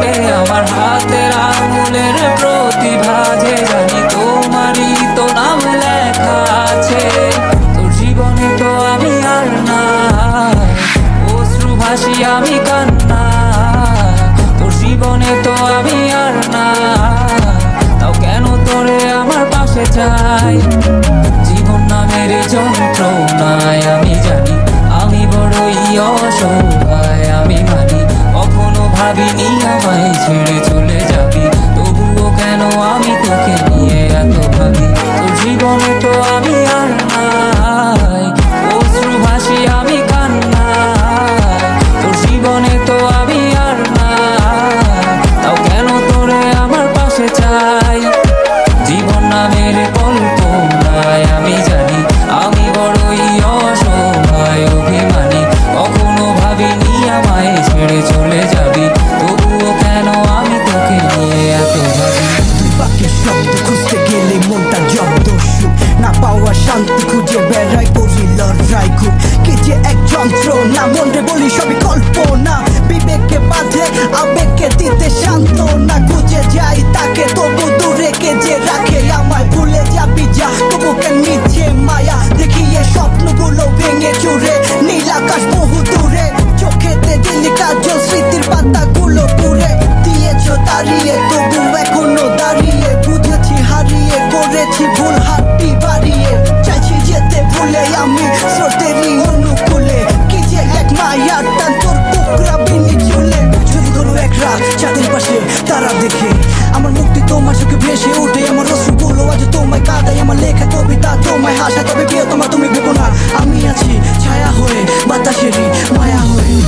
দেখবে আমার হাতের আঙুলের তো নাম লেখা আছে। তো আমি না আমি কান্না। তো আমি তাও কেন তোরে আমার পাশে চাই? জীবন নামের যন্ত্রণায় আমি জানি আমি বড়ই অসহায় নামের কল্পনায় আমি জানি, আমি বড়ই অসহায়, অভিমানী। কখনো ভাবিনি আমায় ছেড়ে চলে যাবি, তবুও কেন আমি তোকে নিয়ে এত দাঁড়িয়ে তবু এখনও দাঁড়িয়ে, বুঝেছি হারিয়ে করেছি ভুল হাতটি বাড়িয়ে। চাইছি যেতে ভুলে আমি স্রোতেরই অনুকূলে। কি যে এক মায়ার টান তোর টুকরা বিনি চলে। যদি কোনো এক রাত চাঁদের পাশে তারা দেখে। আমার মুক্তি তোমার চোখে ভেসে ওঠে, আমার রসগুলো আজ তোমায় কাঁদাই, আমার লেখা কবিতা তোমায় হাসা, তবে প্রিয় তোমার তুমি ভেবো না। আমি আছি ছায়া হয়ে, বাতাসেরই মায়া হয়ে।